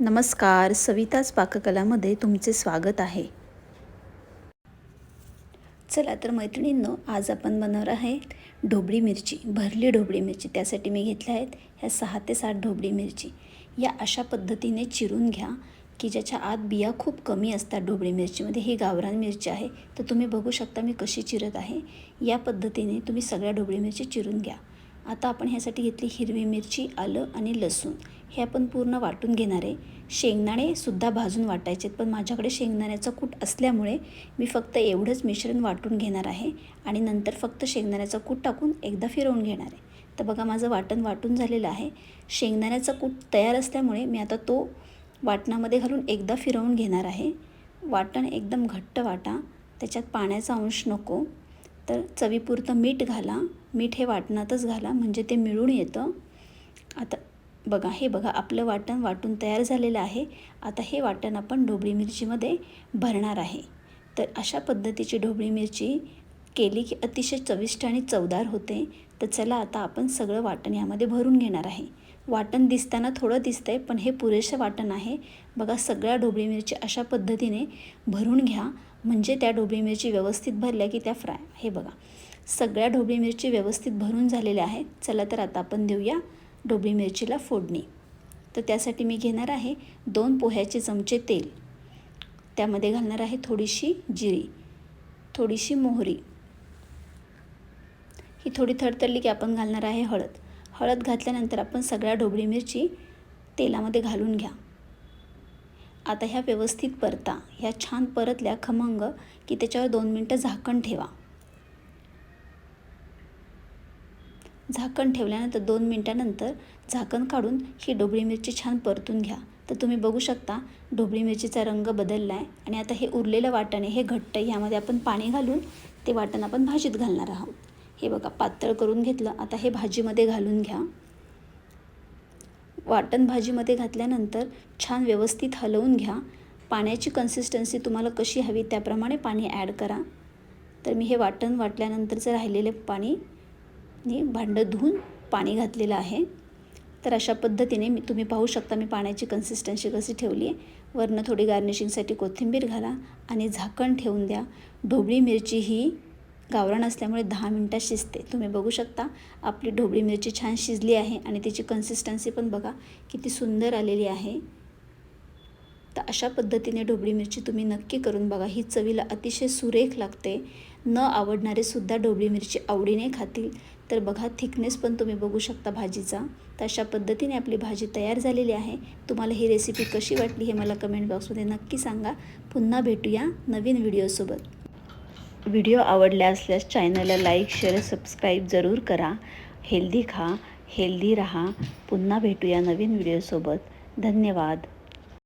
नमस्कार सविताच पाककलामध्ये तुमचे स्वागत आहे. चला तर मैत्रिणींनो आज आपण बनवणार आहे ढोबळी मिरची भरली ढोबळी मिरची. त्यासाठी मी घेतल्या आहेत ह्या सहा ते सात ढोबळी मिरची. या अशा पद्धतीने चिरून घ्या की ज्याच्या आत बिया खूप कमी असतात ढोबळी मिरचीमध्ये. ही गावरान मिरची आहे. तर तुम्ही बघू शकता मी कशी चिरत आहे. या पद्धतीने तुम्ही सगळ्या ढोबळी मिरची चिरून घ्या. आता आपण ह्यासाठी घेतली हिरवी मिरची आलं आणि लसूण. हे आपण पूर्ण वाटून घेणार आहे. शेंगदाणेसुद्धा भाजून वाटायचे पण माझ्याकडे शेंगदाण्याचं कूट असल्यामुळे मी फक्त एवढंच मिश्रण वाटून घेणार आहे आणि नंतर फक्त शेंगदाण्याचं कूट टाकून एकदा फिरवून घेणार आहे. तर बघा माझं वाटण वाटून झालेलं आहे. शेंगदाण्याचा कूट तयार असल्यामुळे मी आता तो वाटणामध्ये घालून एकदा फिरवून घेणार आहे. वाटण एकदम घट्ट वाटा. त्याच्यात पाण्याचा अंश नको. तर चवीपुरतं मीठ घाला. मीठ हे वाटणातच घाला म्हणजे ते मिळून येतं. आता बघा हे बघा आपलं वाटण वाटून तयार झालेलं आहे. आता हे वाटण आपण ढोबळी मिरचीमध्ये भरणार आहे. तर अशा पद्धतीची ढोबळी मिरची केली की अतिशय चविष्ट आणि चवदार होते. तर चला आता आपण सगळं वाटण यामध्ये भरून घेणार आहे. वाटण दिसताना थोडं दिसतं आहे पण हे पुरेसं वाटण आहे. बघा सगळ्या ढोबळी मिरची अशा पद्धतीने भरून घ्या. म्हणजे त्या ढोबळी मिरची व्यवस्थित भरल्या की त्या फ्राय. हे बघा. सगळ्या ढोबळी मिरची व्यवस्थित भरून झालेल्या आहेत. चला तर आता आपण देऊया ढोबळी मिरचीला फोडणी. तर त्यासाठी मी घेणार आहे दोन पोह्याचे चमचे तेल. त्यामध्ये घालणार आहे थोडीशी जिरी. थोडीशी मोहरी. ही थोडी थडतडली की आपण घालणार आहे हळद. हळद घातल्यानंतर आपण सगळ्या ढोबळी मिरची तेलामध्ये घालून घ्या. आता ह्या व्यवस्थित परता. ह्या छान परतल्या खमंग की त्याच्यावर दोन मिनटं झाकण ठेवा. झाकण ठेवल्यानंतर दोन मिनटानंतर झाकण काढून ही ढोबळी मिरची छान परतून घ्या. तर तुम्ही बघू शकता ढोबळी मिरचीचा रंग बदलला आहे आणि आता हे उरलेलं वाटण हे घट्ट ह्यामध्ये आपण पाणी घालून ते वाटण आपण भाजीत घालणार आहोत. हे बघा पातळ करून घेतलं. आता हे भाजीमध्ये घालून घ्या. वाटण भाजीमध्ये घातल्यानंतर छान व्यवस्थित हलवून घ्या. पाण्याची कन्सिस्टन्सी तुम्हाला कशी हवी त्याप्रमाणे पाणी ॲड करा. तर मी हे वाटण वाटल्यानंतरचं राहिलेले पाणी मी भांडं धुवून पाणी घातलेलं आहे. तर अशा पद्धतीने मी तुम्ही पाहू शकता मी पाण्याची कन्सिस्टन्सी कशी ठेवली आहे वरनं थोडी गार्निशिंगसाठी कोथिंबीर घाला आणि झाकण ठेवून द्या. ढोबळी मिरची ही गावरान असल्यामुळे दहा मिनटात शिजते. तुम्ही बघू शकता आपली ढोबळी मिरची छान शिजली आहे आणि त्याची कन्सिस्टन्सी पण बघा किती सुंदर आलेली आहे. तर अशा पद्धतीने ढोबळी मिरची तुम्ही नक्की करून बघा. ही चवीला अतिशय सुरेख लागते. न आवडणारे सुद्धा ढोबळी मिरची आवडीने खातील. तर बघा थिकनेस पण तुम्ही बघू शकता भाजीचा. तर अशा पद्धतीने आपली भाजी तयार झालेली आहे. तुम्हाला ही रेसिपी कशी वाटली हे मला कमेंट बॉक्समध्ये नक्की सांगा. पुन्हा भेटूया नवीन व्हिडिओसोबत व्हिडिओ आवडला असल्यास चॅनलला लाईक शेअर सबस्क्राईब जरूर करा. हेल्दी खा हेल्दी रहा. पुन्हा भेटूया नवीन व्हिडिओसोबत धन्यवाद.